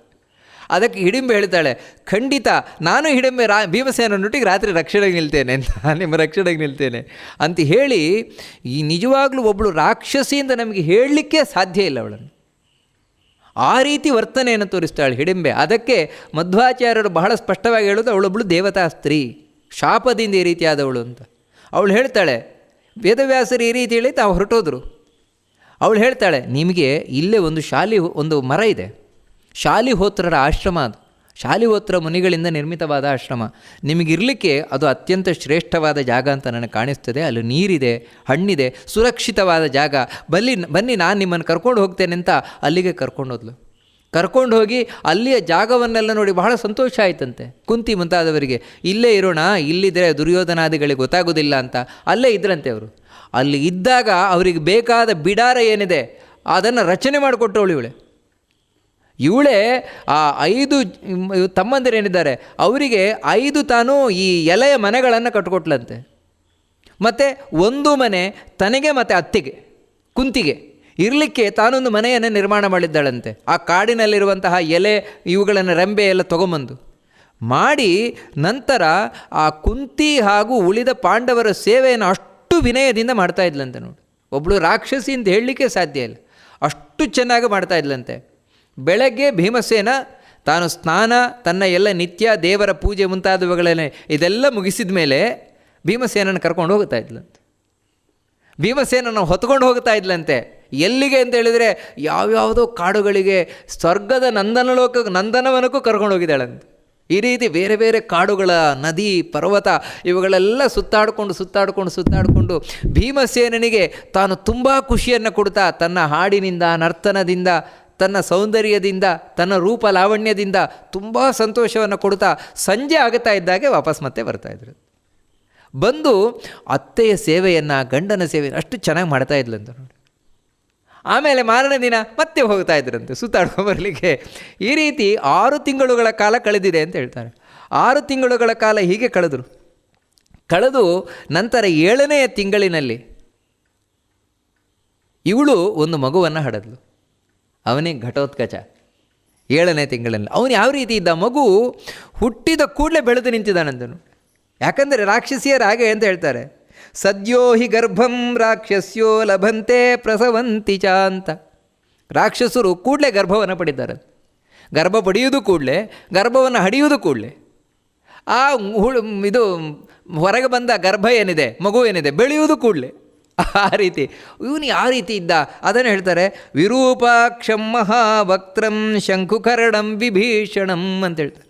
ಅದಕ್ಕೆ ಹಿಡಿಂಬೆ ಹೇಳ್ತಾಳೆ, ಖಂಡಿತ, ನಾನು ಹಿಡಿಂಬೆ ರಾ ಭೀಮಸೇನೊಟ್ಟಿಗೆ ರಾತ್ರಿ ರಕ್ಷಣೆಗೆ ನಿಲ್ತೇನೆ ಅಂತ ನಿಮ್ಮ ರಕ್ಷಣೆಗೆ ನಿಲ್ತೇನೆ. ಅಂತ ಹೇಳಿ, ಈ ನಿಜವಾಗ್ಲೂ ಒಬ್ಬಳು ರಾಕ್ಷಸಿಯಿಂದ ನಮಗೆ ಹೇಳಲಿಕ್ಕೆ ಸಾಧ್ಯ ಇಲ್ಲ ಅವಳನ್ನು. ಆ ರೀತಿ ವರ್ತನೆಯನ್ನು ತೋರಿಸ್ತಾಳೆ ಹಿಡಿಂಬೆ. ಅದಕ್ಕೆ ಮಧ್ವಾಚಾರ್ಯರು ಬಹಳ ಸ್ಪಷ್ಟವಾಗಿ ಹೇಳೋದು ಅವಳೊಬ್ಬಳು ದೇವತಾ ಸ್ತ್ರೀ, ಶಾಪದಿಂದ ಈ ರೀತಿಯಾದವಳು ಅಂತ. ಅವಳು ಹೇಳ್ತಾಳೆ, ವೇದವ್ಯಾಸರು ಈ ರೀತಿ ಹೇಳಿ ತಾವು ಹೊರಟೋದ್ರು. ಅವಳು ಹೇಳ್ತಾಳೆ, ನಿಮಗೆ ಇಲ್ಲೇ ಒಂದು ಶಾಲಿ, ಒಂದು ಮರ ಇದೆ. ಶಾಲಿಹೋತ್ರರ ಆಶ್ರಮ ಅದು. ಶಾಲಿಹೋತ್ರ ಮುನಿಗಳಿಂದ ನಿರ್ಮಿತವಾದ ಆಶ್ರಮ. ನಿಮಗಿರಲಿಕ್ಕೆ ಅದು ಅತ್ಯಂತ ಶ್ರೇಷ್ಠವಾದ ಜಾಗ ಅಂತ ನನಗೆ ಕಾಣಿಸ್ತದೆ. ಅಲ್ಲಿ ನೀರಿದೆ, ಹಣ್ಣಿದೆ, ಸುರಕ್ಷಿತವಾದ ಜಾಗ. ಬಲ್ಲಿ, ಬನ್ನಿ ನಾನು ನಿಮ್ಮನ್ನು ಕರ್ಕೊಂಡು ಹೋಗ್ತೇನೆ ಅಂತ ಅಲ್ಲಿಗೆ ಕರ್ಕೊಂಡು ಹೋದ್ಲು. ಕರ್ಕೊಂಡು ಹೋಗಿ ಅಲ್ಲಿಯ ಜಾಗವನ್ನೆಲ್ಲ ನೋಡಿ ಬಹಳ ಸಂತೋಷ ಆಯ್ತಂತೆ. ಕುಂತಿ ಮುಂತಾದವರಿಗೆ, ಇಲ್ಲೇ ಇರೋಣ ಇಲ್ಲಿದ್ದರೆ ದುರ್ಯೋಧನಾದಿಗಳಿಗೆ ಗೊತ್ತಾಗೋದಿಲ್ಲ ಅಂತ ಅಲ್ಲೇ ಇದ್ರಂತೆ ಅವರು. ಅಲ್ಲಿ ಇದ್ದಾಗ ಅವರಿಗೆ ಬೇಕಾದ ಬಿಡಾರ ಏನಿದೆ, ಅದನ್ನು ರಚನೆ ಮಾಡಿಕೊಟ್ಟವಳು ಇವಳೆ. ಇವಳೇ ಆ ಐದು ತಮ್ಮಂದಿರೇನಿದ್ದಾರೆ, ಅವರಿಗೆ ಐದು ತಾನು ಈ ಎಲೆಯ ಮನೆಗಳನ್ನು ಕಟ್ಕೊಟ್ಲಂತೆ. ಮತ್ತು ಒಂದು ಮನೆ ತನಗೆ ಮತ್ತು ಅತ್ತಿಗೆ, ಕುಂತಿಗೆ. ಇರಲಿಕ್ಕೆ ತಾನೊಂದು ಮನೆಯನ್ನು ನಿರ್ಮಾಣ ಮಾಡಿದ್ದಾಳಂತೆ. ಆ ಕಾಡಿನಲ್ಲಿರುವಂತಹ ಎಲೆ ಇವುಗಳನ್ನು ರೆಂಬೆ ಎಲ್ಲ ತೊಗೊಂಬಂದು ಮಾಡಿ ನಂತರ ಆ ಕುಂತಿ ಹಾಗೂ ಉಳಿದ ಪಾಂಡವರ ಸೇವೆಯನ್ನು ಅಷ್ಟು ವಿನಯದಿಂದ ಮಾಡ್ತಾ ಇದ್ಲಂತೆ ನೋಡಿ. ಒಬ್ಬಳು ರಾಕ್ಷಸಿ ಅಂತ ಹೇಳಲಿಕ್ಕೆ ಸಾಧ್ಯ ಇಲ್ಲ. ಅಷ್ಟು ಚೆನ್ನಾಗಿ ಮಾಡ್ತಾ ಇದ್ಲಂತೆ. ಬೆಳಗ್ಗೆ ಭೀಮಸೇನ ತಾನು ಸ್ನಾನ, ತನ್ನ ಎಲ್ಲ ನಿತ್ಯ ದೇವರ ಪೂಜೆ ಮುಂತಾದವುಗಳನ್ನೇ ಇದೆಲ್ಲ ಮುಗಿಸಿದ ಮೇಲೆ ಭೀಮಸೇನನ್ನು ಕರ್ಕೊಂಡು ಹೋಗ್ತಾ ಇದ್ಲಂತೆ. ಭೀಮಸೇನನ್ನು ಹೊತ್ಕೊಂಡು ಹೋಗ್ತಾ ಇದ್ಲಂತೆ. ಎಲ್ಲಿಗೆ ಅಂತ ಹೇಳಿದರೆ ಯಾವ್ಯಾವುದೋ ಕಾಡುಗಳಿಗೆ ಸ್ವರ್ಗದ ನಂದನಲೋಕ ನಂದನವನಕ್ಕೂ ಕರ್ಕೊಂಡು ಹೋಗಿದ್ದಾಳಂತೆ. ಈ ರೀತಿ ಬೇರೆ ಬೇರೆ ಕಾಡುಗಳ ನದಿ, ಪರ್ವತ ಇವುಗಳೆಲ್ಲ ಸುತ್ತಾಡಿಕೊಂಡು ಸುತ್ತಾಡಿಕೊಂಡು ಸುತ್ತಾಡಿಕೊಂಡು ಭೀಮಸೇನನಿಗೆ ತಾನು ತುಂಬ ಖುಷಿಯನ್ನು ಕೊಡ್ತಾ ತನ್ನ ಹಾಡಿನಿಂದ, ನರ್ತನದಿಂದ ತನ್ನ ಸೌಂದರ್ಯದಿಂದ, ತನ್ನ ರೂಪ ಲಾವಣ್ಯದಿಂದ ತುಂಬ ಸಂತೋಷವನ್ನು ಕೊಡ್ತಾ ಸಂಜೆ ಆಗುತ್ತಾ ಇದ್ದಾಗೆ ವಾಪಸ್ ಮತ್ತೆ ಬರ್ತಾಯಿದ್ರು ಬಂದು ಅತ್ತೆಯ ಸೇವೆಯನ್ನು, ಗಂಡನ ಸೇವೆಯನ್ನು ಅಷ್ಟು ಚೆನ್ನಾಗಿ ಮಾಡ್ತಾ ಇದ್ಲಂತ ನೋಡಿ. ಆಮೇಲೆ ಮಾರನೇ ದಿನ ಮತ್ತೆ ಹೋಗ್ತಾ ಇದ್ರಂತೆ ಸುತ್ತಾಡ್ಕೊಂಬರ್ಲಿಕ್ಕೆ ಈ ರೀತಿ ಆರು ತಿಂಗಳುಗಳ ಕಾಲ ಕಳೆದಿದೆ ಅಂತ ಹೇಳ್ತಾರೆ. ಆರು ತಿಂಗಳುಗಳ ಕಾಲ ಹೀಗೆ ಕಳೆದರು. ಕಳೆದು ನಂತರ ಏಳನೆಯ ತಿಂಗಳಿನಲ್ಲಿ ಇವಳು ಒಂದು ಮಗುವನ್ನು ಹಡದ್ಲು. ಅವನೇ ಘಟೋತ್ಕಚ. ಏಳನೇ ತಿಂಗಳಲ್ಲಿ ಅವನು ಯಾವ ರೀತಿ ಇದ್ದ? ಮಗು ಹುಟ್ಟಿದ ಕೂಡಲೇ ಬೆಳೆದು ನಿಂತಿದ್ದಾನಂದನು ಯಾಕಂದರೆ ರಾಕ್ಷಸಿಯರಾಗೆ ಅಂತ ಹೇಳ್ತಾರೆ. ಸದ್ಯೋ ಹಿ ಗರ್ಭಂ ರಾಕ್ಷಸ್ಯೋ ಲಭಂತೆ ಪ್ರಸವಂತಿ ಚ ಅಂತ. ರಾಕ್ಷಸರು ಕೂಡಲೇ ಗರ್ಭವನ್ನು ಪಡಿತಾರೆ. ಗರ್ಭ ಪಡೆಯುವುದು ಕೂಡಲೇ, ಗರ್ಭವನ್ನು ಹಡಿಯುವುದು ಕೂಡಲೇ. ಆ ಹುಳು, ಇದು ಹೊರಗೆ ಬಂದ ಗರ್ಭ ಏನಿದೆ, ಮಗು ಏನಿದೆ, ಬೆಳೆಯುವುದು ಕೂಡಲೇ. ಆ ರೀತಿ. ಇವನು ಯಾವ ರೀತಿ ಇದ್ದ? ಅದನ್ನು ಹೇಳ್ತಾರೆ, ವಿರೂಪಾಕ್ಷಂ ಮಹಾವಕ್ತ್ರಂ ಶಂಕುಕರಣಂ ವಿಭೀಷಣಂ ಅಂತ ಹೇಳ್ತಾರೆ.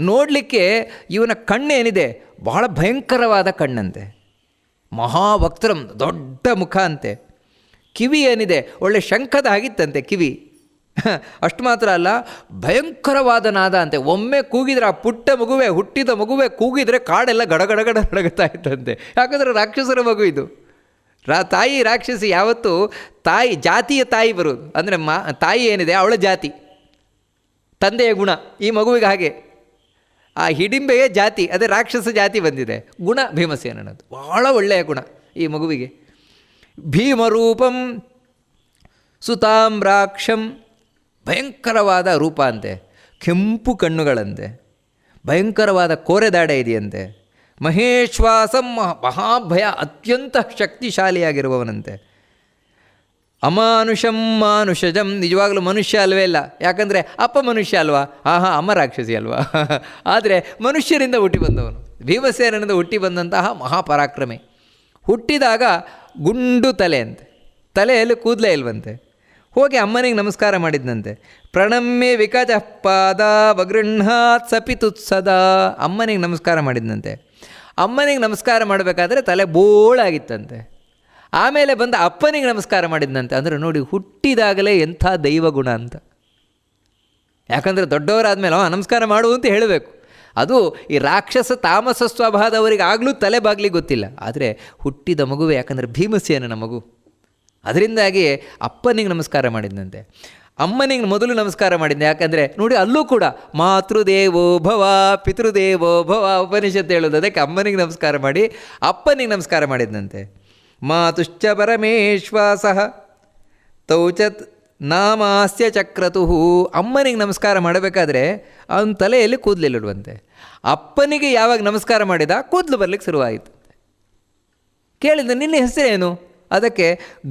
ನೋಡಲಿಕ್ಕೆ ಇವನ ಕಣ್ಣೇನಿದೆ? ಬಹಳ ಭಯಂಕರವಾದ ಕಣ್ಣಂತೆ. ಮಹಾವಕ್ತ್ರಂ ದೊಡ್ಡ ಮುಖ ಅಂತೆ. ಕಿವಿ ಏನಿದೆ? ಒಳ್ಳೆ ಶಂಖದ ಆಗಿತ್ತಂತೆ ಕಿವಿ. ಅಷ್ಟು ಮಾತ್ರ ಅಲ್ಲ, ಭಯಂಕರವಾದ ನಾದ ಅಂತೆ. ಒಮ್ಮೆ ಕೂಗಿದ್ರೆ ಆ ಪುಟ್ಟ ಮಗುವೆ, ಹುಟ್ಟಿದ ಮಗುವೆ ಕೂಗಿದರೆ ಕಾಡೆಲ್ಲ ಗಡಗಡಗಡ ನಡಗುತ್ತಾ ಇತ್ತಂತೆ. ಯಾಕಂದರೆ ರಾಕ್ಷಸರ ಮಗು ಇದು. ರಾ, ತಾಯಿ ರಾಕ್ಷಸಿ ಯಾವತ್ತೂ ತಾಯಿ, ಜಾತಿಯ ತಾಯಿ ಬರೋದು. ಅಂದರೆ ಮಾ, ತಾಯಿ ಏನಿದೆ, ಅವಳ ಜಾತಿ. ತಂದೆಯ ಗುಣ, ಈ ಮಗುವಿಗೆ ಹಾಗೆ. ಆ ಹಿಡಿಂಬೆಯ ಜಾತಿ, ಅದೇ ರಾಕ್ಷಸ ಜಾತಿ ಬಂದಿದೆ. ಗುಣ ಭೀಮಸೇನನದು. ಭಾಳ ಒಳ್ಳೆಯ ಗುಣ ಈ ಮಗುವಿಗೆ. ಭೀಮರೂಪಂ ಸುತಾಮ್ರಾಕ್ಷಂ ಭಯಂಕರವಾದ ರೂಪ ಅಂತೆ. ಕೆಂಪು ಕಣ್ಣುಗಳಂತೆ. ಭಯಂಕರವಾದ ಕೋರೆದಾಡೆ ಇದೆಯಂತೆ. ಮಹೇಶ್ವಾಸಂ ಮಹಾಭಯ ಅತ್ಯಂತ ಶಕ್ತಿಶಾಲಿಯಾಗಿರುವವನಂತೆ. ಅಮಾನುಷಂ ಮಾನುಷಜಂ, ನಿಜವಾಗಲೂ ಮನುಷ್ಯ ಅಲ್ವೇ ಇಲ್ಲ. ಯಾಕಂದರೆ ಅಪ್ಪ ಮನುಷ್ಯ ಅಲ್ವಾ? ಆಹಾ, ಅಮ್ಮ ರಾಕ್ಷಸಿ ಅಲ್ವಾ? ಆದರೆ ಮನುಷ್ಯರಿಂದ ಹುಟ್ಟಿ ಬಂದವನು. ಭೀಮಸೇನಿಂದ ಹುಟ್ಟಿ ಬಂದಂತಹ ಮಹಾಪರಾಕ್ರಮಿ. ಹುಟ್ಟಿದಾಗ ಗುಂಡು ತಲೆ ಅಂತೆ. ತಲೆಯಲ್ಲಿ ಕೂದಲೇ ಇಲ್ವಂತೆ. ಹೋಗಿ ಅಮ್ಮನಿಗೆ ನಮಸ್ಕಾರ ಮಾಡಿದ್ನಂತೆ. ಪ್ರಣಮ್ಯ ವಿಕಜಃ ಪಾದ ವಗೃಹಾತ್ ಸಪಿತುತ್ಸದ ಅಮ್ಮನಿಗೆ ನಮಸ್ಕಾರ ಮಾಡಿದ್ನಂತೆ. ಅಮ್ಮನಿಗೆ ನಮಸ್ಕಾರ ಮಾಡಬೇಕಾದ್ರೆ ತಲೆ ಬೋಳಾಗಿತ್ತಂತೆ. ಆಮೇಲೆ ಬಂದ ಅಪ್ಪನಿಗೆ ನಮಸ್ಕಾರ ಮಾಡಿದ್ನಂತೆ. ಅಂದರೆ ನೋಡಿ, ಹುಟ್ಟಿದಾಗಲೇ ಎಂಥ ದೈವ ಗುಣ ಅಂತ. ಯಾಕಂದರೆ ದೊಡ್ಡವರಾದಮೇಲೆ ಅವ ನಮಸ್ಕಾರ ಮಾಡು ಅಂತ ಹೇಳಬೇಕು. ಅದು ಈ ರಾಕ್ಷಸ ತಾಮಸ ಸ್ವಭಾವದವರಿಗೆ ಆಗಲೂ ತಲೆ ಬಾಗ್ಲಿ ಗೊತ್ತಿಲ್ಲ. ಆದರೆ ಹುಟ್ಟಿದ ಮಗುವೆ ಯಾಕಂದರೆ ಭೀಮಸೇನ ಮಗು. ಅದರಿಂದಾಗಿ ಅಪ್ಪನಿಗೆ ನಮಸ್ಕಾರ ಮಾಡಿದ್ನಂತೆ. ಅಮ್ಮನಿಗೆ ಮೊದಲು ನಮಸ್ಕಾರ ಮಾಡಿದ್ದೆ ಯಾಕಂದರೆ ನೋಡಿ ಅಲ್ಲೂ ಕೂಡ ಮಾತೃದೇವೋ ಭವ, ಪಿತೃದೇವೋ ಭವ ಉಪನಿಷತ್ತು ಹೇಳೋದು. ಅದಕ್ಕೆ ಅಮ್ಮನಿಗೆ ನಮಸ್ಕಾರ ಮಾಡಿ, ಅಪ್ಪನಿಗೆ ನಮಸ್ಕಾರ ಮಾಡಿದ್ದಂತೆ ಮಾತುಶ್ಚ ಪರಮೇಶ್ವಾಸ ತೌಚತ್ ನಾಮಾಸ್ಯ ಚಕ್ರತುಹು ಅಮ್ಮನಿಗೆ ನಮಸ್ಕಾರ ಮಾಡಬೇಕಾದ್ರೆ ಅವನ ತಲೆಯಲ್ಲಿ ಕೂದಲಿಲ್ಲಿಡುವಂತೆ ಅಪ್ಪನಿಗೆ ಯಾವಾಗ ನಮಸ್ಕಾರ ಮಾಡಿದ ಕೂದಲು ಬರಲಿಕ್ಕೆ ಶುರುವಾಯಿತು. ಕೇಳಿದ ನಿನ್ನ ಹೆಸರೇನು? ಅದಕ್ಕೆ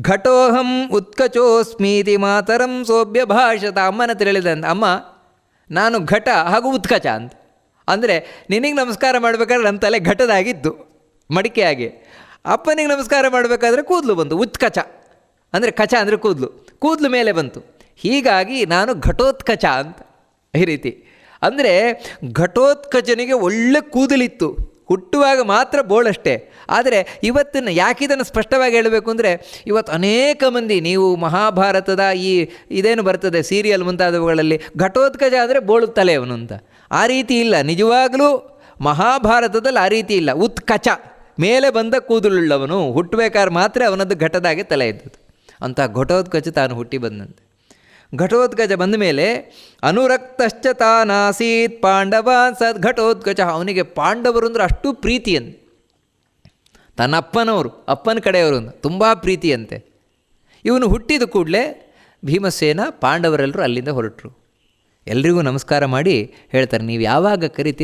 ಘಟೋಹಂ ಉತ್ಕಚೋಸ್ಮೀತಿ ಮಾತರಂ ಸೋಭ್ಯ ಭಾಷತ ಅಮ್ಮನ ತಿಳಿದಂತೆ ಅಮ್ಮ, ನಾನು ಘಟ ಹಾಗೂ ಉತ್ಕಚ ಅಂತ. ಅಂದರೆ ನಿನಗೆ ನಮಸ್ಕಾರ ಮಾಡಬೇಕಾದ್ರೆ ನನ್ನ ತಲೆ ಘಟದಾಗಿತ್ತು ಮಡಿಕೆಯಾಗಿ. ಅಪ್ಪನಿಗೆ ನಮಸ್ಕಾರ ಮಾಡಬೇಕಾದ್ರೆ ಕೂದಲು ಬಂತು, ಉತ್ಕಚ. ಅಂದರೆ ಕಚ ಅಂದರೆ ಕೂದಲು ಕೂದಲು ಮೇಲೆ ಬಂತು. ಹೀಗಾಗಿ ನಾನು ಘಟೋತ್ಕಚ ಅಂತ ಈ ರೀತಿ. ಅಂದರೆ ಘಟೋತ್ಕಚನಿಗೆ ಒಳ್ಳೆ ಕೂದಲಿತ್ತು. ಹುಟ್ಟುವಾಗ ಮಾತ್ರ ಬೋಳಷ್ಟೇ ಆದರೆ ಇವತ್ತಿನ ಯಾಕಿದನ್ನು ಸ್ಪಷ್ಟವಾಗಿ ಹೇಳಬೇಕು ಅಂದರೆ, ಇವತ್ತು ಅನೇಕ ಮಂದಿ ನೀವು ಮಹಾಭಾರತದ ಈ ಇದೇನು ಬರ್ತದೆ ಸೀರಿಯಲ್ ಮುಂತಾದವುಗಳಲ್ಲಿ ಘಟೋತ್ಕಜ ಆದರೆ ಬೋಳು ತಲೆ ಅವನು ಅಂತ. ಆ ರೀತಿ ಇಲ್ಲ. ನಿಜವಾಗಲೂ ಮಹಾಭಾರತದಲ್ಲಿ ಆ ರೀತಿ ಇಲ್ಲ. ಉತ್ಕಚ. ಮೇಲೆ ಬಂದ ಕೂದಲುಳ್ಳವನು ಹುಟ್ಟಬೇಕಾದ್ರೆ ಮಾತ್ರ ಅವನದ್ದು ಘಟದಾಗೆ ತಲೆ ಇದ್ದದ್ದು ಅಂತ ಘಟೋತ್ಕಚ ತಾನು ಹುಟ್ಟಿ ಬಂದಂತೆ. ಘಟೋತ್ಕಚ ಬಂದ ಮೇಲೆ ಅನುರಕ್ತಶ್ಚ ತಾನಾಸೀತ್ ಪಾಂಡವ ಸದ್ ಘಟೋದ್ಗಜ. ಅವನಿಗೆ ಪಾಂಡವರು ಅಂದ್ರೆ ಅಷ್ಟು ಪ್ರೀತಿಯಂತೆ. ತನ್ನ ಅಪ್ಪನವರು ಅಪ್ಪನ ಕಡೆಯವರು ತುಂಬ ಪ್ರೀತಿಯಂತೆ. ಇವನು ಹುಟ್ಟಿದ ಕೂಡಲೇ ಭೀಮಸೇನ ಪಾಂಡವರೆಲ್ಲರೂ ಅಲ್ಲಿಂದ ಹೊರಟರು. ಎಲ್ರಿಗೂ ನಮಸ್ಕಾರ ಮಾಡಿ ಹೇಳ್ತಾರೆ, ನೀವು ಯಾವಾಗ ಕರಿತೀರಿ?